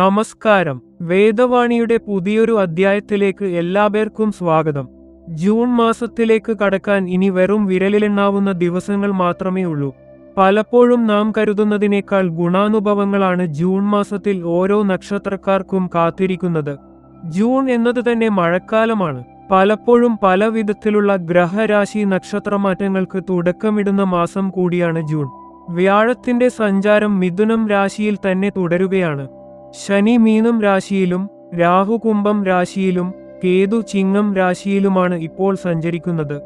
നമസ്കാരം. വേദവാണിയുടെ പുതിയൊരു അധ്യായത്തിലേക്ക് എല്ലാ പേർക്കും സ്വാഗതം. ജൂൺ മാസത്തിലേക്ക് കടക്കാൻ ഇനി വെറും വിരലിലെണ്ണാവുന്ന ദിവസങ്ങൾ മാത്രമേ ഉള്ളൂ. പലപ്പോഴും നാം കരുതുന്നതിനേക്കാൾ ഗുണാനുഭവങ്ങളാണ് ജൂൺ മാസത്തിൽ ഓരോ നക്ഷത്രക്കാർക്കും കാത്തിരിക്കുന്നത്. ജൂൺ എന്നത് തന്നെ മഴക്കാലമാണ്. പലപ്പോഴും പല വിധത്തിലുള്ള ഗ്രഹരാശി നക്ഷത്രമാറ്റങ്ങൾക്ക് തുടക്കമിടുന്ന മാസം കൂടിയാണ് ജൂൺ. വ്യാഴത്തിന്റെ സഞ്ചാരം മിഥുനം രാശിയിൽ തന്നെ തുടരുകയാണ്. ശനി മീനം രാശിയിലും രാഹു കുംഭം രാശിയിലും കേതു ചിങ്ങം രാശിയിലുമാണ് ഇപ്പോൾ സഞ്ചരിക്കുന്നത്.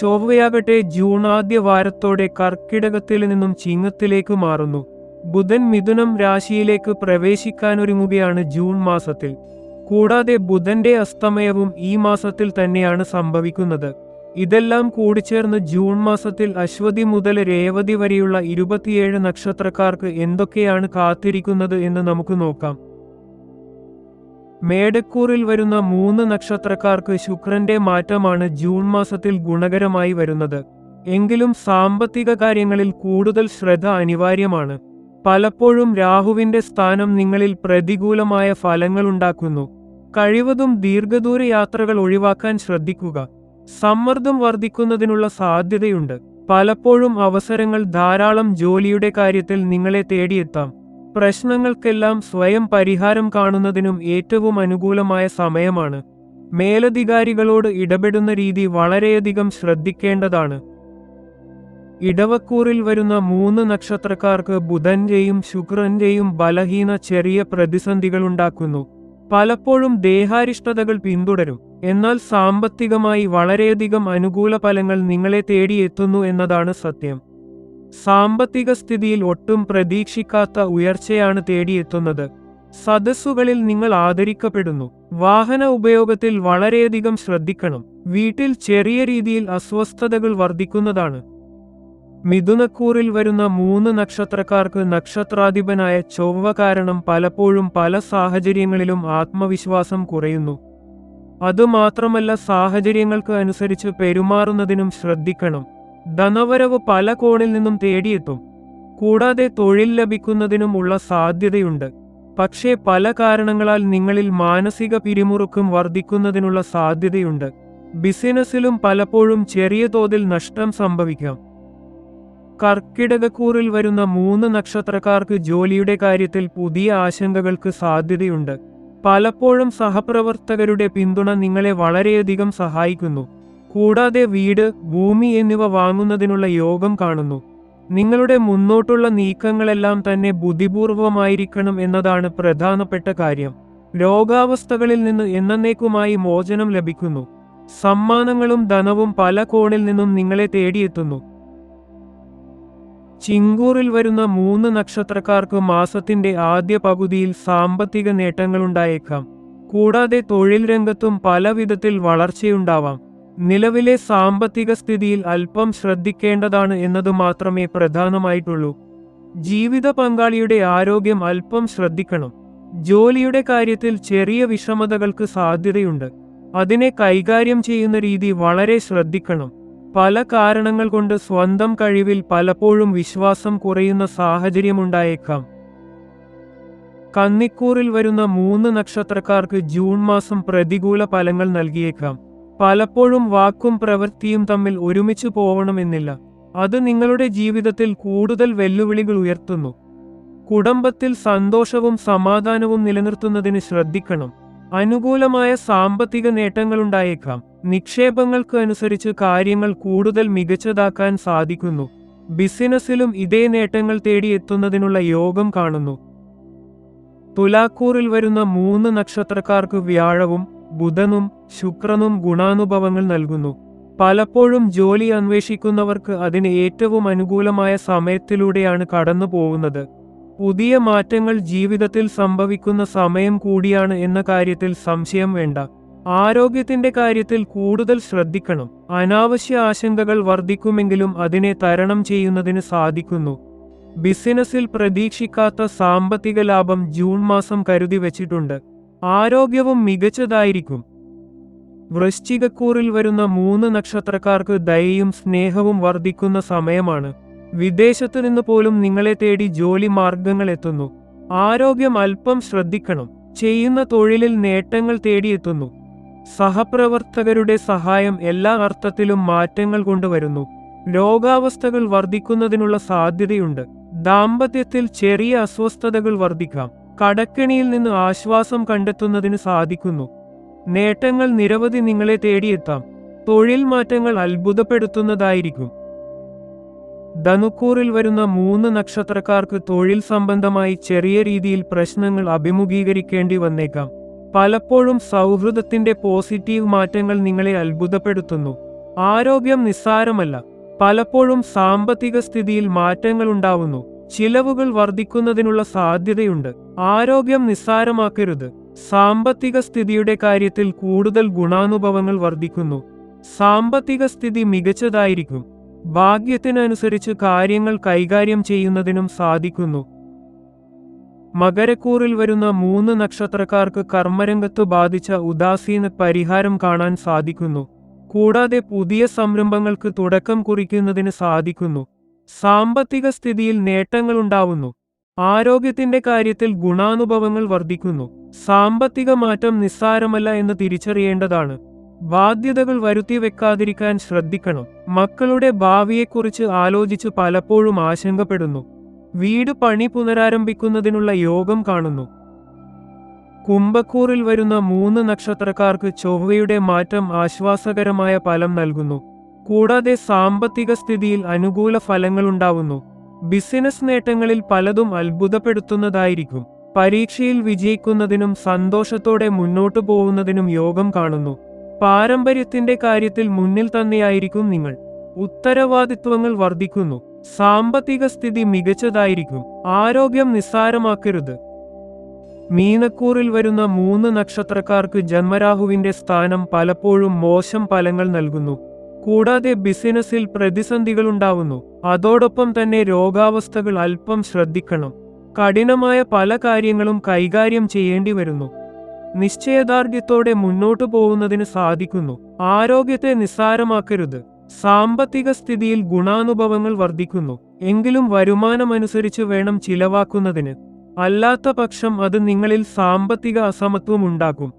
ചൊവ്വയാകട്ടെ ജൂൺ ആദ്യ വാരത്തോടെ കർക്കിടകത്തിൽ നിന്നും ചിങ്ങത്തിലേക്ക് മാറുന്നു. ബുധൻ മിഥുനം രാശിയിലേക്ക് പ്രവേശിക്കാനൊരുങ്ങുകയാണ് ജൂൺ മാസത്തിൽ. കൂടാതെ ബുധന്റെ അസ്തമയവും ഈ മാസത്തിൽ തന്നെയാണ് സംഭവിക്കുന്നത്. ഇതെല്ലാം കൂടിച്ചേർന്ന് ജൂൺ മാസത്തിൽ അശ്വതി മുതൽ രേവതി വരെയുള്ള ഇരുപത്തിയേഴ് നക്ഷത്രക്കാർക്ക് എന്തൊക്കെയാണ് കാത്തിരിക്കുന്നത് എന്ന് നമുക്ക് നോക്കാം. മേടക്കൂറിൽ വരുന്ന മൂന്ന് നക്ഷത്രക്കാർക്ക് ശുക്രന്റെ മാറ്റമാണ് ജൂൺ മാസത്തിൽ ഗുണകരമായി വരുന്നത്. എങ്കിലും സാമ്പത്തിക കാര്യങ്ങളിൽ കൂടുതൽ ശ്രദ്ധ അനിവാര്യമാണ്. പലപ്പോഴും രാഹുവിന്റെ സ്ഥാനം നിങ്ങളിൽ പ്രതികൂലമായ ഫലങ്ങൾ ഉണ്ടാക്കുന്നു. കഴിവതും ദീർഘദൂര യാത്രകൾ ഒഴിവാക്കാൻ ശ്രദ്ധിക്കുക. സമ്മർദ്ദം വർദ്ധിക്കുന്നതിനുള്ള സാധ്യതയുണ്ട്. പലപ്പോഴും അവസരങ്ങൾ ധാരാളം ജോലിയുടെ കാര്യത്തിൽ നിങ്ങളെ തേടിയെത്താം. പ്രശ്നങ്ങൾക്കെല്ലാം സ്വയം പരിഹാരം കാണുന്നതിനും ഏറ്റവും അനുകൂലമായ സമയമാണ്. മേലധികാരികളോട് ഇടപെടുന്ന രീതി വളരെയധികം ശ്രദ്ധിക്കേണ്ടതാണ്. ഇടവക്കൂറിൽ വരുന്ന മൂന്ന് നക്ഷത്രക്കാർക്ക് ബുധന്റെയും ശുക്രന്റെയും ബലഹീന ചെറിയ പ്രതിസന്ധികളുണ്ടാക്കുന്നു പലപ്പോഴും ദേഹാരിഷ്ടതകൾ പിന്തുടരും. എന്നാൽ സാമ്പത്തികമായി വളരെയധികം അനുകൂല ഫലങ്ങൾ നിങ്ങളെ തേടിയെത്തുന്നു എന്നതാണ് സത്യം. സാമ്പത്തിക സ്ഥിതിയിൽ ഒട്ടും പ്രതീക്ഷിക്കാത്ത ഉയർച്ചയാണ് തേടിയെത്തുന്നത്. സദസ്സുകളിൽ നിങ്ങൾ ആദരിക്കപ്പെടുന്നു. വാഹന ഉപയോഗത്തിൽ വളരെയധികം ശ്രദ്ധിക്കണം. വീട്ടിൽ ചെറിയ രീതിയിൽ അസ്വസ്ഥതകൾ വർദ്ധിക്കുന്നതാണ്. മിഥുനക്കൂറിൽ വരുന്ന മൂന്ന് നക്ഷത്രക്കാർക്ക് നക്ഷത്രാധിപനായ ചൊവ്വ കാരണം പലപ്പോഴും പല സാഹചര്യങ്ങളിലും ആത്മവിശ്വാസം കുറയുന്നു. അതുമാത്രമല്ല സാഹചര്യങ്ങൾക്ക് അനുസരിച്ച് പെരുമാറുന്നതിനും ശ്രദ്ധിക്കണം. ധനവരവ് പല കോണിൽ നിന്നും തേടിയെത്തും. കൂടാതെ തൊഴിൽ ലഭിക്കുന്നതിനുമുള്ള സാധ്യതയുണ്ട്. പക്ഷേ പല കാരണങ്ങളാൽ നിങ്ങളിൽ മാനസിക പിരിമുറുക്കം വർദ്ധിക്കുന്നതിനുള്ള സാധ്യതയുണ്ട്. ബിസിനസ്സിലും പലപ്പോഴും ചെറിയ തോതിൽ നഷ്ടം സംഭവിക്കാം. കർക്കിടകക്കൂറിൽ വരുന്ന മൂന്ന് നക്ഷത്രക്കാർക്ക് ജോലിയുടെ കാര്യത്തിൽ പുതിയ ആശങ്കകൾക്ക് സാധ്യതയുണ്ട്. പലപ്പോഴും സഹപ്രവർത്തകരുടെ പിന്തുണ നിങ്ങളെ വളരെയധികം സഹായിക്കുന്നു. കൂടാതെ വീട് ഭൂമി എന്നിവ വാങ്ങുന്നതിനുള്ള യോഗം കാണുന്നു. നിങ്ങളുടെ മുന്നോട്ടുള്ള നീക്കങ്ങളെല്ലാം തന്നെ ബുദ്ധിപൂർവമായിരിക്കണം എന്നതാണ് പ്രധാനപ്പെട്ട കാര്യം. രോഗാവസ്ഥകളിൽ നിന്ന് എന്നേക്കുമായി മോചനം ലഭിക്കുന്നു. സമ്മാനങ്ങളും ധനവും പല കോണിൽ നിന്നും നിങ്ങളെ തേടിയെത്തുന്നു. ചിങ്കൂറിൽ വരുന്ന മൂന്ന് നക്ഷത്രക്കാർക്ക് മാസത്തിന്റെ ആദ്യ പകുതിയിൽ സാമ്പത്തിക നേട്ടങ്ങളുണ്ടായേക്കാം. കൂടാതെ തൊഴിൽ രംഗത്തും പല വിധത്തിൽ വളർച്ചയുണ്ടാവാം. നിലവിലെ സാമ്പത്തിക സ്ഥിതിയിൽ അല്പം ശ്രദ്ധിക്കേണ്ടതാണ് എന്നത് മാത്രമേ പ്രധാനമായിട്ടുള്ളൂ. ജീവിത പങ്കാളിയുടെ ആരോഗ്യം അല്പം ശ്രദ്ധിക്കണം. ജോലിയുടെ കാര്യത്തിൽ ചെറിയ വിഷമതകൾക്ക് സാധ്യതയുണ്ട്. അതിനെ കൈകാര്യം ചെയ്യുന്ന രീതി വളരെ ശ്രദ്ധിക്കണം. പല കാരണങ്ങൾ കൊണ്ട് സ്വന്തം കഴിവിൽ പലപ്പോഴും വിശ്വാസം കുറയുന്ന സാഹചര്യമുണ്ടായേക്കാം. കന്നിക്കൂറിൽ വരുന്ന മൂന്ന് നക്ഷത്രക്കാർക്ക് ജൂൺ മാസം പ്രതികൂല ഫലങ്ങൾ നൽകിയേക്കാം. പലപ്പോഴും വാക്കും പ്രവൃത്തിയും തമ്മിൽ ഒരുമിച്ച് പോവണമെന്നില്ല. അത് നിങ്ങളുടെ ജീവിതത്തിൽ കൂടുതൽ വെല്ലുവിളികൾ ഉയർത്തുന്നു. കുടുംബത്തിൽ സന്തോഷവും സമാധാനവും നിലനിർത്തുന്നതിന് ശ്രദ്ധിക്കണം. അനുകൂലമായ സാമ്പത്തിക നേട്ടങ്ങളുണ്ടായേക്കാം. നിക്ഷേപങ്ങൾക്ക് അനുസരിച്ച് കാര്യങ്ങൾ കൂടുതൽ മികച്ചതാക്കാൻ സാധിക്കുന്നു. ബിസിനസ്സിലും ഇതേ നേട്ടങ്ങൾ തേടി എത്തുന്നതിനുള്ള യോഗം കാണുന്നു. തുലാക്കൂറിൽ വരുന്ന മൂന്ന് നക്ഷത്രക്കാർക്ക് വ്യാഴവും ബുധനും ശുക്രനും ഗുണാനുഭവങ്ങൾ നൽകുന്നു. പലപ്പോഴും ജോലി അന്വേഷിക്കുന്നവർക്ക് അതിന് ഏറ്റവും അനുകൂലമായ സമയത്തിലൂടെയാണ് കടന്നു പോകുന്നത് പുതിയ മാറ്റങ്ങൾ ജീവിതത്തിൽ സംഭവിക്കുന്ന സമയം കൂടിയാണ് എന്ന കാര്യത്തിൽ സംശയം വേണ്ട. ആരോഗ്യത്തിന്റെ കാര്യത്തിൽ കൂടുതൽ ശ്രദ്ധിക്കണം. അനാവശ്യ ആശങ്കകൾ വർദ്ധിക്കുമെങ്കിലും അതിനെ തരണം ചെയ്യുന്നതിന് സാധിക്കുന്നു. ബിസിനസ്സിൽ പ്രതീക്ഷിക്കാത്ത സാമ്പത്തിക ലാഭം ജൂൺ മാസം കരുതി വച്ചിട്ടുണ്ട്. ആരോഗ്യവും മികച്ചതായിരിക്കും. വൃശ്ചികക്കൂറിൽ വരുന്ന മൂന്ന് നക്ഷത്രക്കാർക്ക് ദയയും സ്നേഹവും വർദ്ധിക്കുന്ന സമയമാണ്. വിദേശത്തു നിന്ന് പോലും നിങ്ങളെ തേടി ജോലി മാർഗങ്ങൾ എത്തുന്നു. ആരോഗ്യം അല്പം ശ്രദ്ധിക്കണം. ചെയ്യുന്ന തൊഴിലിൽ നേട്ടങ്ങൾ തേടിയെത്തുന്നു സഹപ്രവർത്തകരുടെ സഹായം എല്ലാ അർത്ഥത്തിലും മാറ്റങ്ങൾ കൊണ്ടുവരുന്നു. രോഗാവസ്ഥകൾ വർദ്ധിക്കുന്നതിനുള്ള സാധ്യതയുണ്ട്. ദാമ്പത്യത്തിൽ ചെറിയ അസ്വസ്ഥതകൾ വർദ്ധിക്കാം. കടക്കെണിയിൽ നിന്ന് ആശ്വാസം കണ്ടെത്തുന്നതിന് സാധിക്കുന്നു. നേട്ടങ്ങൾ നിരവധി നിങ്ങളെ തേടിയെത്താം. തൊഴിൽ മാറ്റങ്ങൾ അത്ഭുതപ്പെടുത്തുന്നതായിരിക്കും. ധനുക്കൂറിൽ വരുന്ന മൂന്ന് നക്ഷത്രക്കാർക്ക് തൊഴിൽ സംബന്ധമായി ചെറിയ രീതിയിൽ പ്രശ്നങ്ങൾ അഭിമുഖീകരിക്കേണ്ടി വന്നേക്കാം. പലപ്പോഴും സൗഹൃദത്തിന്റെ പോസിറ്റീവ് മാറ്റങ്ങൾ നിങ്ങളെ അത്ഭുതപ്പെടുത്തുന്നു. ആരോഗ്യം നിസ്സാരമല്ല. പലപ്പോഴും സാമ്പത്തിക സ്ഥിതിയിൽ മാറ്റങ്ങൾ ഉണ്ടാവുന്നു. ചിലവുകൾ വർദ്ധിക്കുന്നതിനുള്ള സാധ്യതയുണ്ട്. ആരോഗ്യം നിസ്സാരമാക്കരുത്. സാമ്പത്തിക സ്ഥിതിയുടെ കാര്യത്തിൽ കൂടുതൽ ഗുണാനുഭവങ്ങൾ വർദ്ധിക്കുന്നു. സാമ്പത്തിക സ്ഥിതി മികച്ചതായിരിക്കും. ഭാഗ്യത്തിനനുസരിച്ച് കാര്യങ്ങൾ കൈകാര്യം ചെയ്യുന്നതിനും സാധിക്കുന്നു. മകരക്കൂറിൽ വരുന്ന മൂന്ന് നക്ഷത്രക്കാർക്ക് കർമ്മരംഗത്ത് ബാധിച്ച ഉദാസീന പരിഹാരം കാണാൻ സാധിക്കുന്നു. കൂടാതെ പുതിയ സംരംഭങ്ങൾക്ക് തുടക്കം കുറിക്കുന്നതിന് സാധിക്കുന്നു. സാമ്പത്തിക സ്ഥിതിയിൽ നേട്ടങ്ങൾ ഉണ്ടാവുന്നു. ആരോഗ്യത്തിന്റെ കാര്യത്തിൽ ഗുണാനുഭവങ്ങൾ വർദ്ധിക്കുന്നു. സാമ്പത്തിക മാറ്റം നിസ്സാരമല്ല എന്ന് തിരിച്ചറിയേണ്ടതാണ്. ബാധ്യതകൾ വരുത്തി വെക്കാതിരിക്കാൻ ശ്രദ്ധിക്കണം. മക്കളുടെ ഭാവിയെക്കുറിച്ച് ആലോചിച്ച് പലപ്പോഴും ആശങ്കപ്പെടുന്നു. വീട് പണി പുനരാരംഭിക്കുന്നതിനുള്ള യോഗം കാണുന്നു. കുംഭക്കൂറിൽ വരുന്ന മൂന്ന് നക്ഷത്രക്കാർക്ക് ചൊവ്വയുടെ മാറ്റം ആശ്വാസകരമായ ഫലം നൽകുന്നു. കൂടാതെ സാമ്പത്തിക സ്ഥിതിയിൽ അനുകൂല ഫലങ്ങളുണ്ടാവുന്നു ബിസിനസ് നേട്ടങ്ങളിൽ പലതും അത്ഭുതപ്പെടുത്തുന്നതായിരിക്കും. പരീക്ഷയിൽ വിജയിക്കുന്നതിനും സന്തോഷത്തോടെ മുന്നോട്ടു പോകുന്നതിനും യോഗം കാണുന്നു. പാരമ്പര്യത്തിന്റെ കാര്യത്തിൽ മുന്നിൽ തന്നെയായിരിക്കും നിങ്ങൾ. ഉത്തരവാദിത്വങ്ങൾ വർദ്ധിക്കുന്നു. സാമ്പത്തിക സ്ഥിതി മികച്ചതായിരിക്കും. ആരോഗ്യം നിസ്സാരമാക്കരുത്. മീനക്കൂറിൽ വരുന്ന മൂന്ന് നക്ഷത്രക്കാർക്ക് ജന്മരാഹുവിന്റെ സ്ഥാനം പലപ്പോഴും മോശം ഫലങ്ങൾ നൽകുന്നു. കൂടാതെ ബിസിനസ്സിൽ പ്രതിസന്ധികൾ ഉണ്ടാവുന്നു. അതോടൊപ്പം തന്നെ രോഗാവസ്ഥകൾ അല്പം ശ്രദ്ധിക്കണം. കഠിനമായ പല കാര്യങ്ങളും കൈകാര്യം ചെയ്യേണ്ടി വരുന്നു. നിശ്ചയദാർഢ്യത്തോടെ മുന്നോട്ടു പോകുന്നതിന് സാധിക്കുന്നു. ആരോഗ്യത്തെ നിസ്സാരമാക്കരുത്. സാമ്പത്തിക സ്ഥിതിയിൽ ഗുണാനുഭവങ്ങൾ വർദ്ധിക്കുന്നു. എങ്കിലും വരുമാനമനുസരിച്ച് വേണം ചിലവാക്കുന്നതിന്. അല്ലാത്ത പക്ഷം അത് നിങ്ങളിൽ സാമ്പത്തിക അസമത്വം ഉണ്ടാക്കും.